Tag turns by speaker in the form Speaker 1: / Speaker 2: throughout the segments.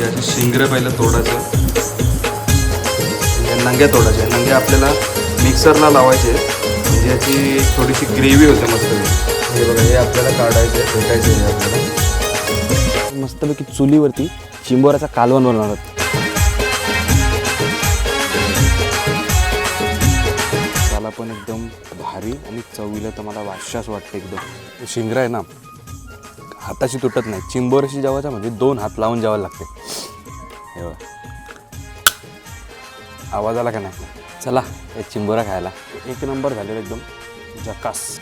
Speaker 1: याचे शिंगरे पहिलं तोडायचं. या नंग्या तोडायच्या नंग्या आपल्याला मिक्सरला लावायचे. म्हणजे याची थोडीशी ग्रेव्ही होते मस्त. हे बघा हे आपल्याला काढायचं फेटायचं फेकायचं आपल्याला.
Speaker 2: मस्तपैकी चुलीवरती चिंबोऱ्याचा कालवण बनवणार त्याला पण एकदम भारी आणि चवीला तर मला वाशाच वाटते एकदम. शिंगरा आहे ना हाताशी तुटत नाही. चिंबोरशी जेवायचा म्हणजे दोन हात लावून जेवायला लागते. आवाज आला का नाही? चला एक चिंबोरा खायला. एक नंबर झालेला एकदम. जकास.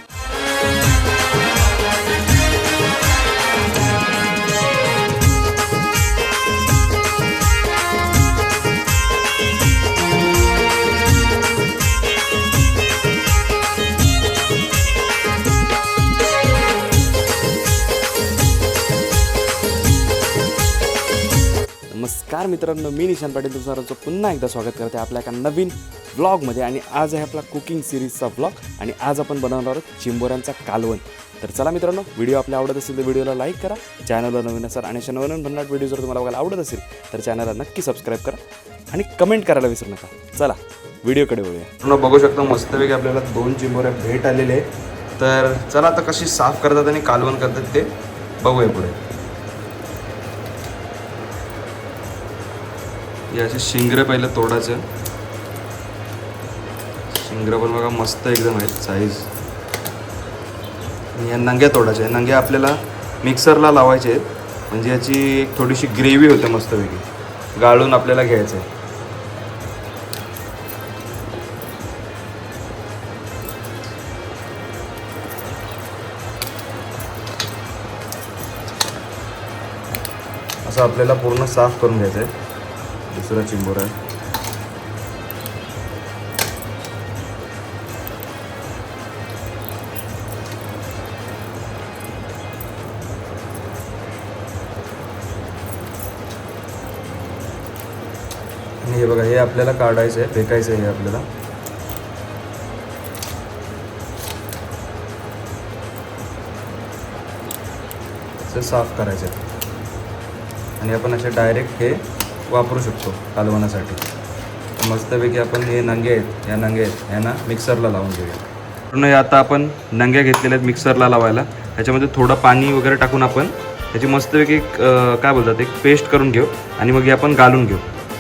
Speaker 2: नमस्कार मित्रांनो मी निशान पाटील तुमचं पुन्हा एकदा स्वागत करते आपल्या एका नवीन ब्लॉगमध्ये आणि आज आहे आपला कुकिंग सिरीजचा ब्लॉग आणि आज आपण बनवणार आहोत चिंबोऱ्यांचा कालवण. तर चला मित्रांनो व्हिडिओ आपल्या आवडत असेल तर व्हिडिओला लाईक करा. चॅनलला नवीन असाल आणि अशा नवीन भन्नाट व्हिडिओ जर तुम्हाला बघायला आवडत असेल तर चॅनलला नक्की सबस्क्राईब करा आणि कमेंट करायला विसरू नका. चला व्हिडिओकडे वळूया.
Speaker 1: पूर्ण बघू शकतो मस्तपैकी आपल्याला दोन चिंबोऱ्या भेट आलेले आहे तर चला आता कशी साफ करतात आणि कालवण करतात ते बघूया पुढे. हे असे शिंगरे पहिलं तोडायचं. शिंगरं पण बघा मस्त एकदम आहेत साईज आणि या नंग्या तोडायच्या नंग्या आपल्याला मिक्सरला लावायचे आहेत. म्हणजे याची एक थोडीशी ग्रेव्ही होते मस्तपैकी. गाळून आपल्याला घ्यायचं आहे असं आपल्याला पूर्ण साफ करून घ्यायचं आहे दुसरा चिंबोरा आहे. आणि हे बघा हे आपल्याला काढायचं आहे फेकायचं आहे हे आपल्याला. साफ करायचं आहे. आणि आपण असे डायरेक्ट हे वापरू शकतो कालवण्यासाठी मस्तपैकी आपण हे नंगे आहेत या नंगे आहेत यांना मिक्सरला लावून घेऊया. पूर्ण हे आता आपण नंग्या घेतलेल्या आहेत मिक्सरला लावायला. ह्याच्यामध्ये थोडं पाणी वगैरे टाकून आपण त्याची मस्तपैकी एक, काय बोलतात एक पेस्ट करून घेऊ आणि मग हे आपण घालून घेऊ.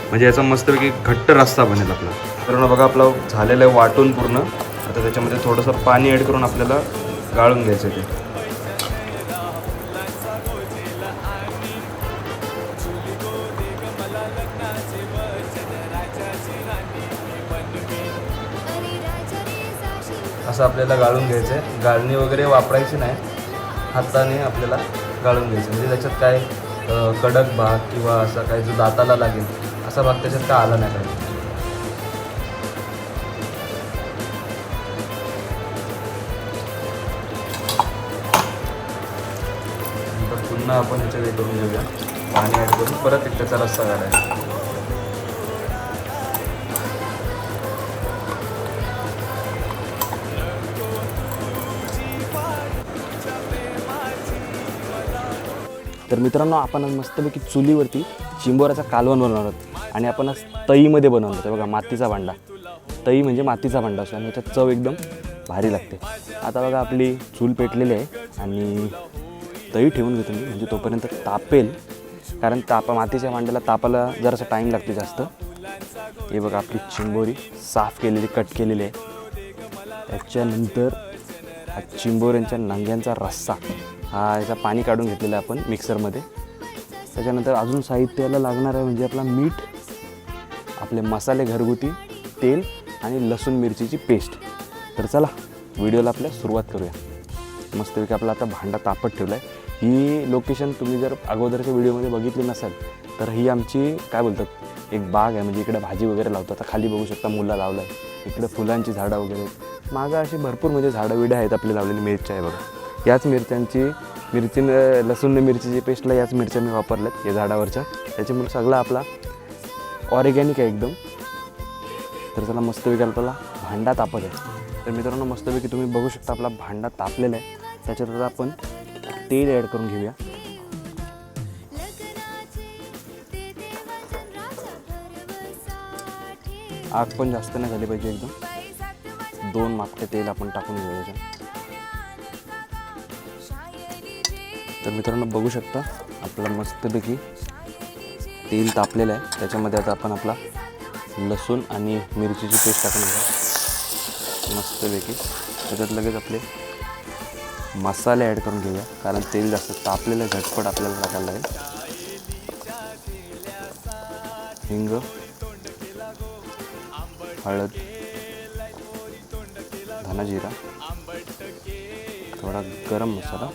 Speaker 1: म्हणजे याचा मस्तपैकी घट्ट रस्ता बनेल आपला. पूर्ण बघा आपला झालेलं आहे वाटून पूर्ण. आता त्याच्यामध्ये थोडंसं पाणी ॲड करून आपल्याला गाळून घ्यायचं ते. असं आपल्याला गाळून घ्यायचं आहे गाळणी वगैरे वापरायची नाही. हाताने आपल्याला गाळून घ्यायचं. म्हणजे त्याच्यात काय कडक भाग किंवा असा काय जो दाताला लागेल असा भाग त्याच्यात काय आला नाही पाहिजे. पुन्हा आपण याच्यात हे करून घेऊया. पाणी ॲड करून परत एक त्याचा रस्सा काढायचा.
Speaker 2: तर मित्रांनो आपण आज मस्तपैकी चुलीवरती चिंबोऱ्याचा कालवण बनवणार आहोत. आणि आपण आज तईमध्ये बनवणार आहोत. बघा मातीचा भांडा. तई म्हणजे मातीचा भांडा असतो आणि याच्यात चव एकदम भारी लागते. आता बघा आपली चूल पेटलेली आहे आणि तई ठेवून घेतो मी. म्हणजे तोपर्यंत तापेल. कारण तापा मातीच्या भांड्याला तापाला जरासा टाईम लागते जास्त. हे बघा आपली चिंबोरी साफ केलेली कट केलेली आहे. त्याच्यानंतर चिंबोऱ्यांच्या नंग्यांचा रस्सा. हा याचा पाणी काढून घेतलेलं आहे आपण मिक्सरमध्ये. त्याच्यानंतर अजून साहित्याला लागणार आहे म्हणजे आपला मीठ आपले मसाले घरगुती तेल आणि लसूण मिरचीची पेस्ट. तर चला व्हिडिओला आपल्या सुरुवात करूया. मस्तपैकी आपला आता भांडा तापत ठेवला आहे ही लोकेशन तुम्ही जर अगोदरच्या व्हिडिओमध्ये बघितली नसाल तर ही आमची काय बोलतात एक बाग आहे. म्हणजे इकडे भाजी वगैरे लावतो. आता खाली बघू शकता मुलं लावला आहे इकडे फुलांची झाडं वगैरे. मागं अशी भरपूर म्हणजे झाडं विडं आहेत आपली लावलेली मिरच्या आहे बघा. याच मिरच्यांची मिरचीनं लसूण मिरचीची पेस्टला याच मिरच्या मी वापरल्यात या झाडावरच्या. त्याच्यामुळे सगळा आपला ऑरगॅनिक आहे एकदम. तर चला मस्तपैकी आपल्याला भांडा तापत आहे. तर मित्रांनो मस्तपैकी तुम्ही बघू शकता आपला भांडा तापलेला आहे. त्याच्यात आपण तेल ॲड करून घेऊया. आग पण जास्त नाही झाली पाहिजे एकदम. दोन मापटे तेल आपण टाकून घेऊया. तर मित्रांनो बघू शकता आपला मस्तपैकी तेल तापलेलं आहे. त्याच्यामध्ये आता आपण आपला लसूण आणि मिरचीची पेस्ट टाकून मस्तपैकी. त्याच्यात लगेच आपले मसाले ॲड करून घेऊया कारण तेल जास्त तापलेलं आहे, झटपट आपल्याला टाकायला लागेल. हिंग हळद धना जिरा थोडा गरम मसाला.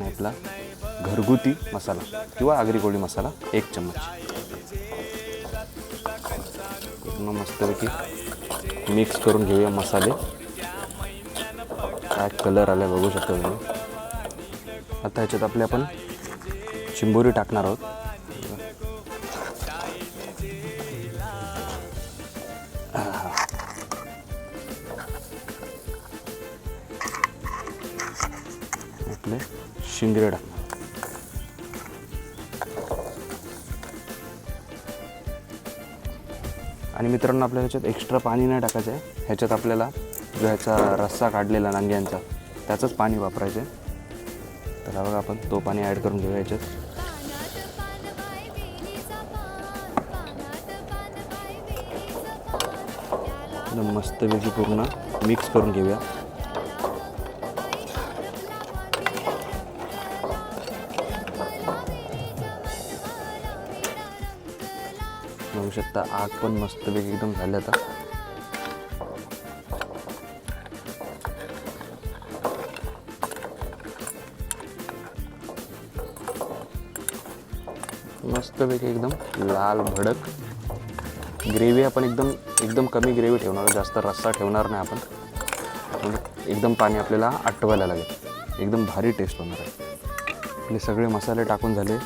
Speaker 2: आणि आपला घरगुती मसाला किंवा आगरी कोळी मसाला एक चम्मच. पूर्ण मस्तपैकी मिक्स करून घेऊया मसाले. काय कलर आला बघू शकता तुम्ही. आता ह्याच्यात आपले आपण चिंबोरी टाकणार आहोत. आपले शिंगरे टाकणार आणि मित्रांनो आपल्याला ह्याच्यात एक्स्ट्रा पाणी नाही टाकायचं आहे. ह्याच्यात आपल्याला जो ह्याचा रस्सा काढलेला नांग्यांचा त्याचंच पाणी वापरायचं आहे. तर बघा आपण तो पाणी ॲड करून घेऊया ह्याच्यात. मस्तपैकी पूर्ण मिक्स करून घेऊया. शकता. आग पण मस्तपैकी एकदम झाली आता. मस्तपैकी एकदम लाल भडक. ग्रेव्ही आपण एकदम एकदम कमी ग्रेव्ही ठेवणार जास्त रस्सा ठेवणार नाही आपण. म्हणजे एकदम पाणी आपल्याला आटवायला लागेल. एकदम भारी टेस्ट होणार आहे. आपले सगळे मसाले टाकून झाले.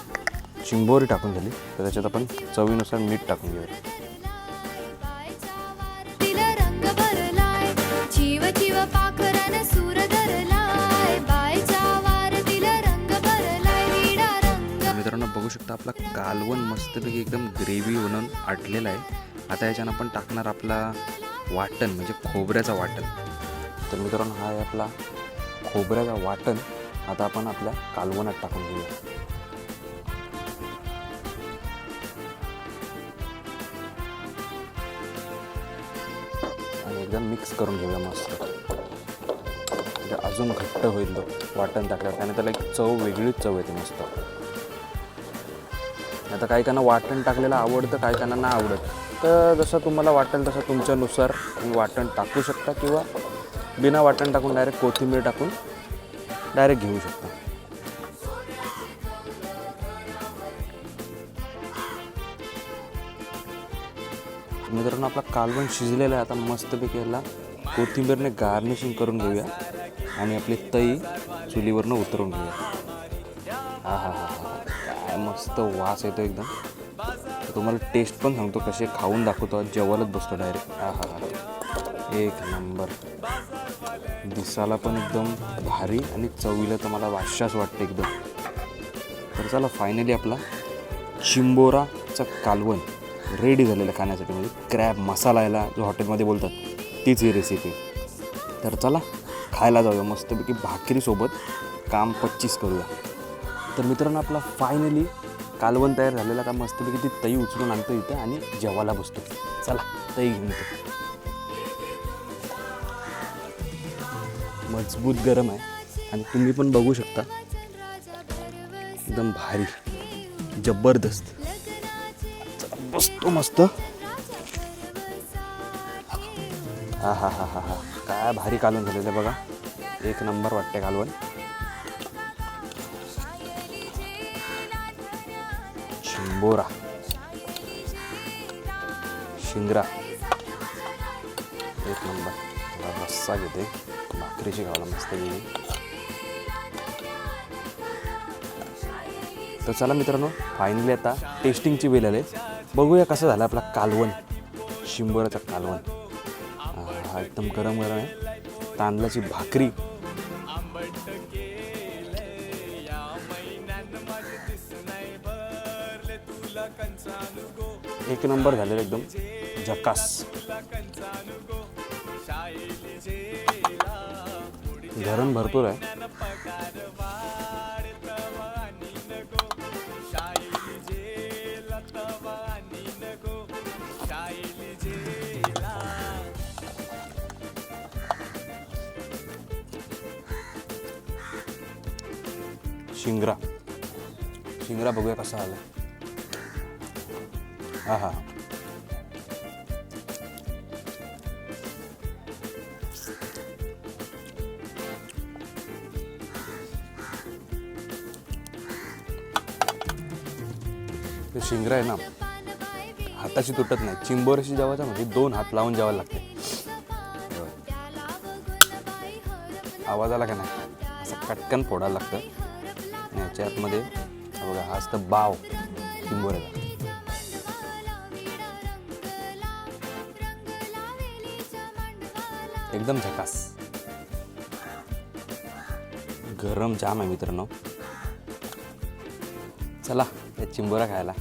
Speaker 2: चिंबोरी टाकून झाली तर त्याच्यात आपण चवीनुसार मीठ टाकून घेऊया.
Speaker 3: तिला रंग भरलाय जीव जीव पाखरान सूर धरलाय बायच्या वार तिला रंग भरलाय विडा रंग.
Speaker 2: तर मित्रांनो बघू शकता आपला कालवण मस्तपैकी एकदम ग्रेव्ही होऊन आटलेला आहे. आता याच्यानं आपण टाकणार आपला वाटण म्हणजे खोबऱ्याचा वाटण. तर मित्रांनो हा आहे आपला खोबऱ्याचा वाटण. आता आपण आपल्या कालवणात टाकून घेऊया. एकदम मिक्स करून घेऊया मस्त. म्हणजे अजून घट्ट होईल तो वाटण टाकल्यावर. त्याने त्याला एक चव वेगळीच चव येते मस्त. आता काही काना वाटण टाकलेलं आवडतं काही काना नाही आवडत. तर जसं तुम्हाला वाटेल तसं तुमच्यानुसार तुम्ही वाटण टाकू शकता किंवा बिना वाटण टाकून डायरेक्ट कोथिंबीर टाकून डायरेक्ट घेऊ शकता. मित्रांनो आपला कालवण शिजलेला आहे. आता मस्तपैकी याला कोथिंबीरने गार्निशिंग करून घेऊया. आणि आपली तई चुलीवरनं उतरून घेऊया. हा हा हा हा. काय मस्त वास येतो एकदम. तुम्हाला टेस्ट पण सांगतो कसे खाऊन दाखवतो. जेवायलाच बसतो डायरेक्ट हा हा हा. एक नंबर. दिसायला पण एकदम भारी आणि चवीला तर मला वाशाच वाटतं एकदम. तर चला फायनली आपला चिंबोराचं कालवण. रेडी झालेलं खाण्यासाठी म्हणजे क्रॅब मसाला याला जो हॉटेलमध्ये बोलतात तीच ही रेसिपी तर चला खायला जाऊया मस्तपैकी भाकरीसोबत. काम पच्चीस करूया. तर मित्रांनो आपला फायनली कालवण तयार झालेला का मस्तपैकी ती तई उचलून आणतो इथं आणि जेवायला बसतो. चला तई घेऊन येतो. मजबूत गरम आहे आणि तुम्ही पण बघू शकता. एकदम भारी जबरदस्त. बसतो मस्त हा हा हा हा हा काय भारी कालवण झालेलं आहे बघा एक नंबर वाटते कालवण शिंबोरा शिंगरा एक नंबर रस्सा घेते भाकरीची खावायला मस्त गेली तर चला मित्रांनो फायनली आता टेस्टिंगची वेळ आले बघूया कसं झालं आपला कालवण शिंबोराचा कालवण. हा एकदम गरम गरम आहे. तांदळाची भाकरी. एक नंबर झालेलं एकदम झकास. गरम भरपूर आहे. शिंगरा शिंगरा बघूया कसा आला हा हा ते शिंगरा आहे ना हाताशी तुटत नाही चिंबोरशी जेवायचा म्हणजे दोन हात लावून जेवायला लागते आवाज आला का नाही असं कटकन फोडायला लागतं याच्या आतमध्ये हा बघा हा असतं बाव चिंबोऱ्याचा एकदम झकास. गरम जाम आहे मित्रांनो. चला या चिंबोरा खायला.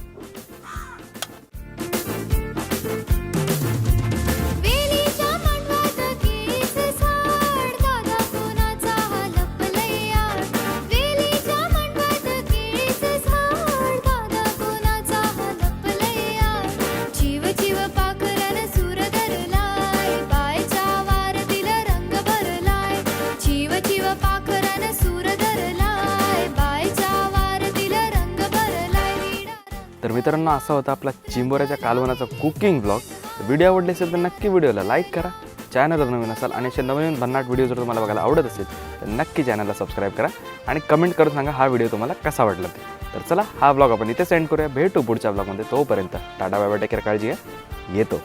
Speaker 2: मित्रांनो असा होता आपला चिंबोऱ्याच्या कालवनाचा कुकिंग ब्लॉग व्हिडिओ आवडले असेल तर नक्की व्हिडिओला लाईक करा. चॅनल जर नवीन असाल आणि असे नवीन भन्नाट व्हिडिओ जर तुम्हाला बघायला आवडत असेल तर नक्की चॅनलला सबस्क्राईब करा आणि कमेंट करून सांगा हा व्हिडिओ तुम्हाला कसा वाटला ते. तर चला हा ब्लॉग आपण इथे सेंड करूया. भेटू पुढच्या ब्लॉगमध्ये तोपर्यंत टाटा बाय टेकर काळजी घ्या. येतो.